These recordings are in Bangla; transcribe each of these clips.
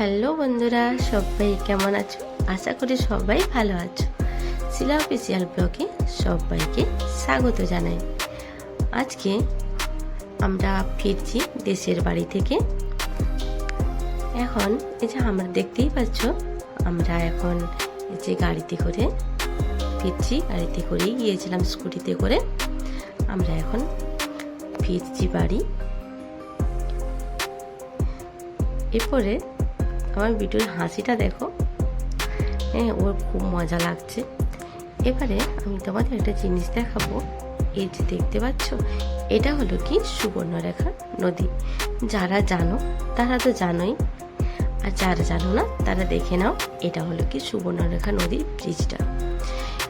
হ্যালো বন্ধুরা, সবাই কেমন আছো? আশা করি সবাই ভালো আছো। শিলা অফিসিয়াল ব্লগে সবাইকে স্বাগত জানাই। আজকে আমরা ফিরছি দেশের বাড়ি থেকে। এখন এই যে আমরা দেখতেই পাচ্ছ, আমরা এখন যে গাড়িতে করে ফিরছি, গাড়িতে করেই গিয়েছিলাম স্কুটিতে করে। আমরা এখন ফিরছি বাড়ি। এরপরে আমার বিটুর হাসিটা দেখো। হ্যাঁ ওর খুব মজা লাগছে। এবারে আমি তোমাদের একটা জিনিস দেখাবো। এই যে দেখতে পাচ্ছ, এটা হলো কি সুবর্ণরেখা নদী। যারা জানো, তারা তো জানোই। আর যারা জানো না, তারা দেখে নাও, এটা হলো কি সুবর্ণরেখা নদীর ব্রিজটা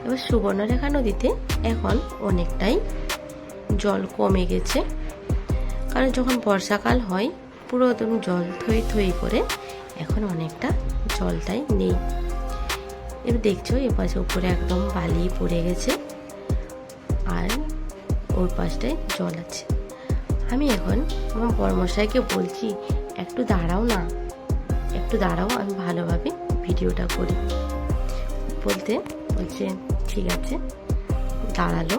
এবার সুবর্ণরেখা নদীতে এখন অনেকটাই জল কমে গেছে। কারণ যখন বর্ষাকাল হয়, পুরো একদম জল থই থই করে এখন অনেকটা জলটাই নেই। এবার দেখছ, এ পাশে উপরে একদম বালি পড়ে গেছে আর ওর পাশটায় জল আছে। আমি এখন আমার বর্মশাইকে বলছি, একটু দাঁড়াও না, একটু দাঁড়াও, আমি ভালোভাবে ভিডিওটা করি। বলতে বলছে, ঠিক আছে, দাঁড়াল।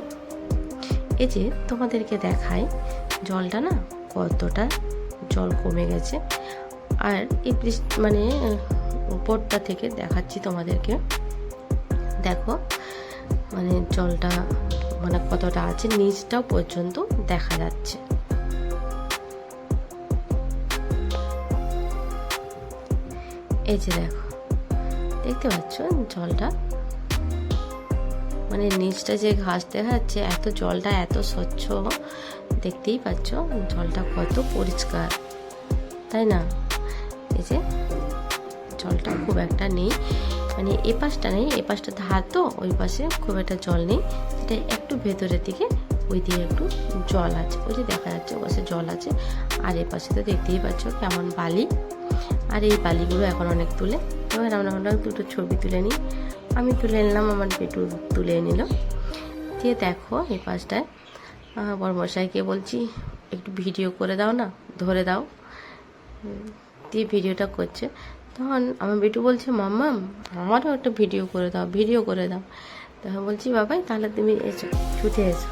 এই যে তোমাদেরকে দেখায় জলটা না কতটা জল কমে গেছে। আর এই মানে উপরটা থেকে দেখাচ্ছি তোমাদেরকে। দেখো মানে জলটা মানে কতটা আছে, নিচটাও পর্যন্ত দেখা যাচ্ছে। এই যে দেখো, দেখতে পাচ্ছ জলটা? মানে নিচটা যে ঘাস দেখা যাচ্ছে, এত জলটা এত স্বচ্ছ, দেখতেই পাচ্ছ জলটা কত পরিষ্কার, তাই না? এই যে জলটা খুব একটা নেই। মানে এ পাশটা নেই, এ পাশটা ধার তো, ওই পাশে খুব একটা জল নেই। সেটা একটু ভেতরের দিকে, ওই দিকে একটু জল আছে। ওই যে দেখা যাচ্ছে ও পাশে জল আছে। আর এ পাশে তো দেখতেই পাচ্ছ কেমন বালি। আর এই বালিগুলো এখন অনেক তুলে। এবার আমরা আমরা দুটো ছবি তুলে নিই। আমি তুলে নিলাম, আমার পেটু তুলে নিল। দিয়ে দেখো এই পাশটায় বড়মশাইকে বলছি, একটু ভিডিও করে দাও না, ধরে দাও। দিয়ে ভিডিওটা করছে। তখন আমার বেটু বলছে মাম্মাম আমারও একটা ভিডিও করে দাও, ভিডিও করে দাও। তখন বলছি, বাবাই, তাহলে তুমি এসো, ছুটে এসো।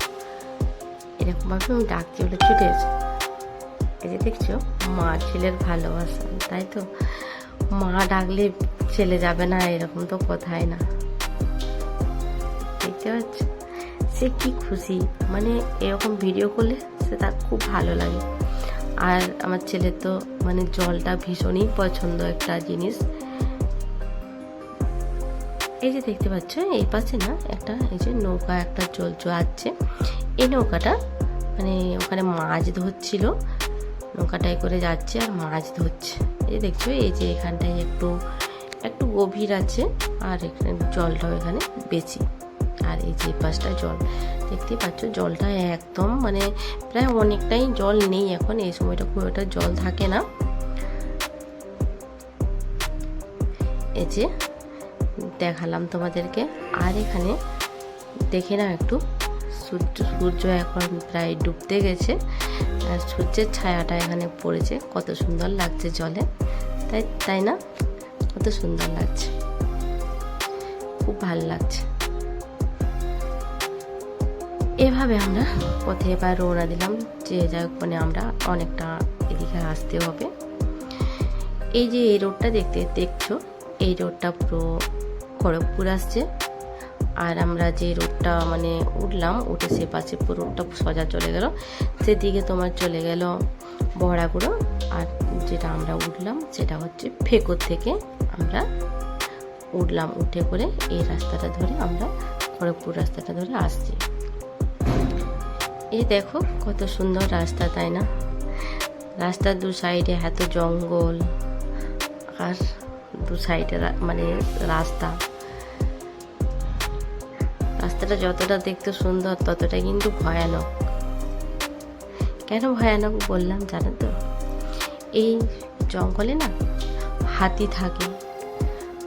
এরকমভাবে আমি ডাকছি বলে ছুটে এসো। এই যে দেখছ, মা ছেলের ভালোবাসা, তাই তো? মা ডাকলে ছেলে যাবে না, এরকম তো কথাই না। দেখতে পাচ্ছ? সে কি খুশি মানে এরকম ভিডিও করলে সে তার খুব ভালো লাগে। আর আমার ছেলে তো মানে জলটা ভীষণই পছন্দ একটা জিনিস। এই যে দেখতে পাচ্ছ, এই পাশে না একটা, এই যে নৌকা একটা জল আছে এই নৌকাটা মানে ওখানে মাছ ধরছিল, নৌকাটায় করে যাচ্ছে আর মাছ ধরছে। এই দেখছ, এই যে এখানটায় একটু একটু গভীর আছে আর এখানে জলটাও এখানে বেশি। আর এই যে পাশটা জল, দেখতেই পাচ্ছ জলটা একদম মানে প্রায় অনেকটাই জল নেই এখন, এই সময়টা খুব একটা জল থাকে না। এই যে দেখালাম তোমাদেরকে, আর এখানে দেখে না একটু, সূর্য সূর্য এখন প্রায় ডুবতে গেছে, আর সূর্যের ছায়াটা এখানে পড়েছে, কত সুন্দর লাগছে জলে, তাই তাই না? কত সুন্দর লাগছে, খুব ভালো লাগছে। এভাবে আমরা পথে এবার রওনা দিলাম। যে যাই মানে আমরা অনেকটা এদিকে আসতে হবে। এই যে এই রোডটা দেখতে দেখছ, এই রোডটা পুরো খড়গপুর আসছে। আর আমরা যে রোডটা মানে উঠলাম, উঠে সে পাশে পুরো রোডটা সোজা চলে গেল। সেদিকে তোমার চলে গেল বহড়াগুড়ো আর যেটা আমরা উঠলাম, সেটা হচ্ছে ফেকর থেকে আমরা উঠলাম। উঠে করে এই রাস্তাটা ধরে আমরা খড়গপুর রাস্তাটা ধরে আসছি। এই দেখো কত সুন্দর রাস্তা, তাই না? রাস্তার দু সাইডে এত জঙ্গল, আর দু সাইডে মানে রাস্তা। রাস্তাটা যতটা দেখতে সুন্দর, ততটা কিন্তু ভয়ানক। কেন ভয়ানক বললাম জানো তো? এই জঙ্গলে না হাতি থাকে।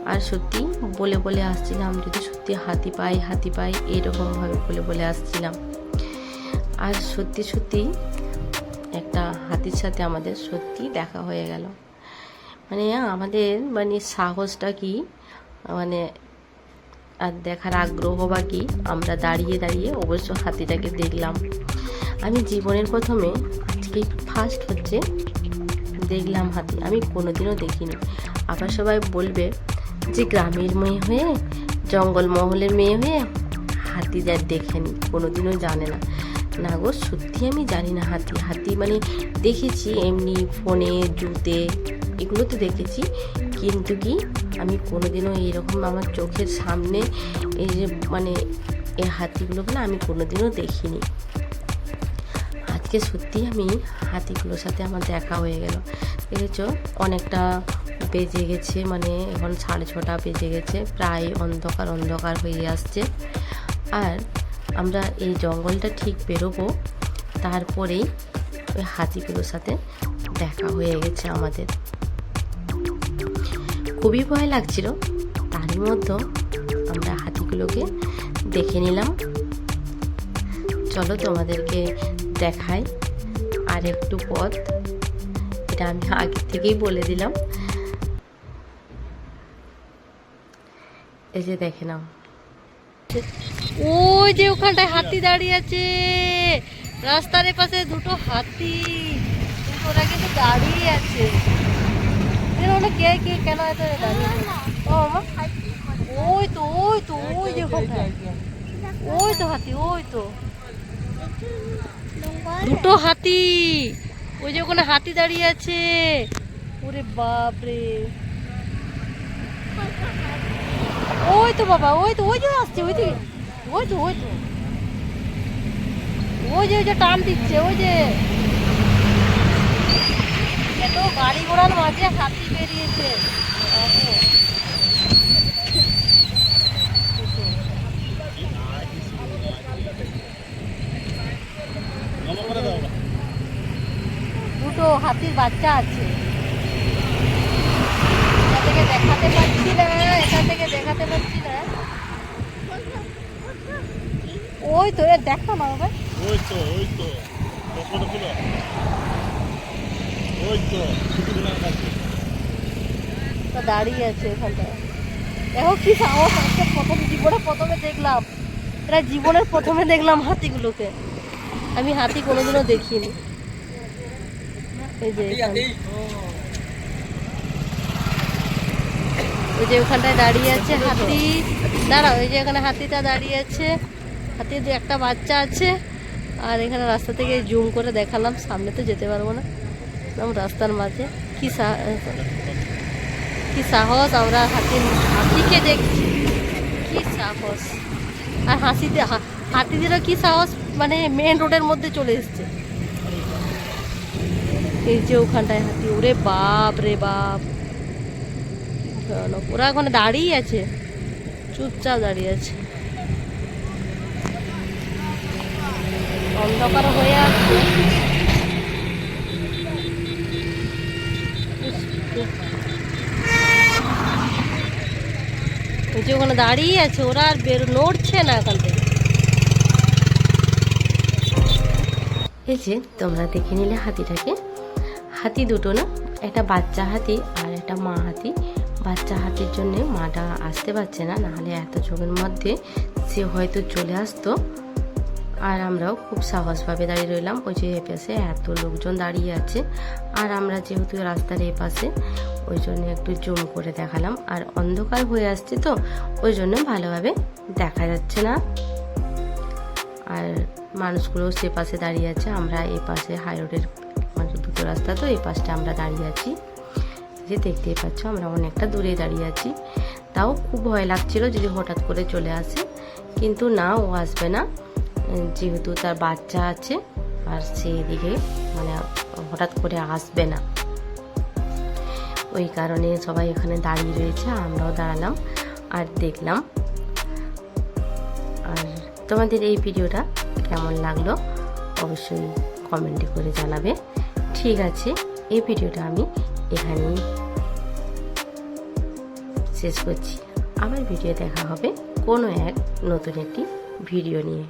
আর সত্যি বলে বলে আসছিলাম, যদি সত্যি হাতি পাই হাতি পাই, এরকমভাবে বলে বলে আসছিলাম। আর সত্যি সত্যি একটা হাতির সাথে আমাদের সত্যি দেখা হয়ে গেল। মানে আমাদের মানে সাহসটা কি? মানে আর দেখার আগ্রহ বা কি? আমরা দাঁড়িয়ে দাঁড়িয়ে অবশ্য হাতিটাকে দেখলাম। আমি জীবনের প্রথমে আজকে ফার্স্ট হচ্ছে দেখলাম হাতি। আমি কোনোদিনও দেখিনি। আবার সবাই বলবে যে গ্রামের মেয়ে হয়ে জঙ্গল মহলের মেয়ে হয়ে হাতি যা দেখেনি, কোনোদিনও জানে না। না গো সত্যি আমি জানি না হাতি। হাতি মানে দেখেছি এমনি ফোনে, জুতে, এগুলোতে দেখেছি। কিন্তু কি, আমি কোনোদিনও এরকম আমার চোখের সামনে এই যে মানে এই হাতিগুলোকে না আমি কোনোদিনও দেখিনি। আজকে সত্যি আমি হাতিগুলোর সাথে আমার দেখা হয়ে গেল। দেখেছ, অনেকটা বেজে গেছে মানে এখন সাড়ে ছটা বেজে গেছে, প্রায় অন্ধকার অন্ধকার হয়ে আসছে। আর আমরা এই জঙ্গলটা ঠিক বেরোবো। তারপরেই ওই হাতিগুলোর সাথে দেখা হয়ে গেছে আমাদের। খুবই ভয় লাগছিল। তারই মধ্যে আমরা হাতিগুলোকে দেখে নিলাম। চলো তোমাদেরকে দেখাই আর একটু পথ। এটা আমি আগে থেকেই বলে দিলাম। এই যে দেখে নাও। ওই যে ওখানটায় হাতি দাঁড়িয়ে আছে। রাস্তার পাশে দুটো হাতি। ওরা কিন্তু দাঁড়িয়ে আছে। কে কে, কেন ওই তো ওই তো, ওই ওই তো হাতি, ওই তো। দুটো হাতি। ওই যে ওখানে হাতি দাঁড়িয়ে আছে। ওরে বাপ রে ওই তো বাবা, ওই তো, ওই যে আসছে ওই দিকে ওই তো ওই তো। ওই যে ওই যে টান দিচ্ছে, ওই যে। এত গাড়ি ঘোড়ার মাঝে হাতি বেরিয়েছে। দুটো হাতির বাচ্চা আছে। থেকে দেখাতে পারছি না, এটা থেকে দেখাতে পারছি না ওই তো এ দেখো না বাবা ওই তো ওই তো। চশমাটা খুলো ওই তো তো দাঁড়িয়ে আছে ওখানটায় দেখো কি সাহস আজকে প্রথম জীবনে প্রথমে দেখলাম। এটা জীবনের প্রথমে দেখলাম হাতিগুলোকে। আমি হাতি কোনোদিনও দেখিনি। এই যে। ওই যে ওখানটায় দাঁড়িয়ে আছে হাতি। দাঁড়াও ওই যে এখানে হাতিটা দাঁড়িয়ে আছে। হাতির দু একটা বাচ্চা আছে, আর এখানে রাস্তা থেকে জুম করে দেখালাম, সামনে তো যেতে পারব না। রাস্তার মাঝে। কি কি সাহস, আমরা হাতির হাতিকে দেখছি। কি সাহস। আর হাসিতে হাতিদেরও কি সাহস মানে মেন রোডের মধ্যে চলে এসছে। এই যে ওখানটায় হাতি, ওরে বাপ রে বাপ। ওরা ওখানে দাঁড়িয়ে আছে। চুপচাপ দাঁড়িয়ে আছে। অন্ধকার হয়ে আসছে যে ওখানে দাঁড়িয়ে আছে, ওরা আর বের নড়ছে না এখান থেকে। এই যে তোমরা দেখে নিলে হাতিটাকে। হাতি দুটো না, একটা বাচ্চা হাতি আর একটা মা হাতি। বাচ্চা হাতির জন্য মাটা আসতে পারছে না, নাহলে এত চোখের মধ্যে সে হয়তো চলে আসতো। আর আমরাও খুব সাহসভাবে দাঁড়িয়ে রইলাম। ওই যে এ পাশে এত লোকজন দাঁড়িয়ে আছে। আর আমরা যেহেতু রাস্তার এ পাশে, ওই জন্য একটু জুম করে দেখালাম। আর অন্ধকার হয়ে আসছে তো, ওই জন্য ভালোভাবে দেখা যাচ্ছে না। আর মানুষগুলো সে পাশে দাঁড়িয়ে আছে। আমরা এ পাশে হাই রোডের মানে দুটো রাস্তা তো এই পাশটা আমরা দাঁড়িয়ে আছি। যে দেখতেই পাচ্ছ, আমরা অনেকটা দূরে দাঁড়িয়ে আছি। তাও খুব ভয় লাগছিল যদি হঠাৎ করে চলে আসে। কিন্তু না, ও আসবে না। যেহেতু তার বাচ্চা আছে, আর সেই দিকে মানে হঠাৎ করে আসবে না। ওই কারণে সবাই এখানে দাঁড়িয়ে রয়েছে, আমরাও দাঁড়ালাম আর দেখলাম। আর তোমাদের এই ভিডিওটা কেমন লাগল, অবশ্যই কমেন্টে করে জানাবে। ঠিক আছে, এই ভিডিওটা আমি এখানেই শেষ করছি। আমার ভিডিও দেখা হবে কোনো এক নতুন একটি ভিডিও নিয়ে।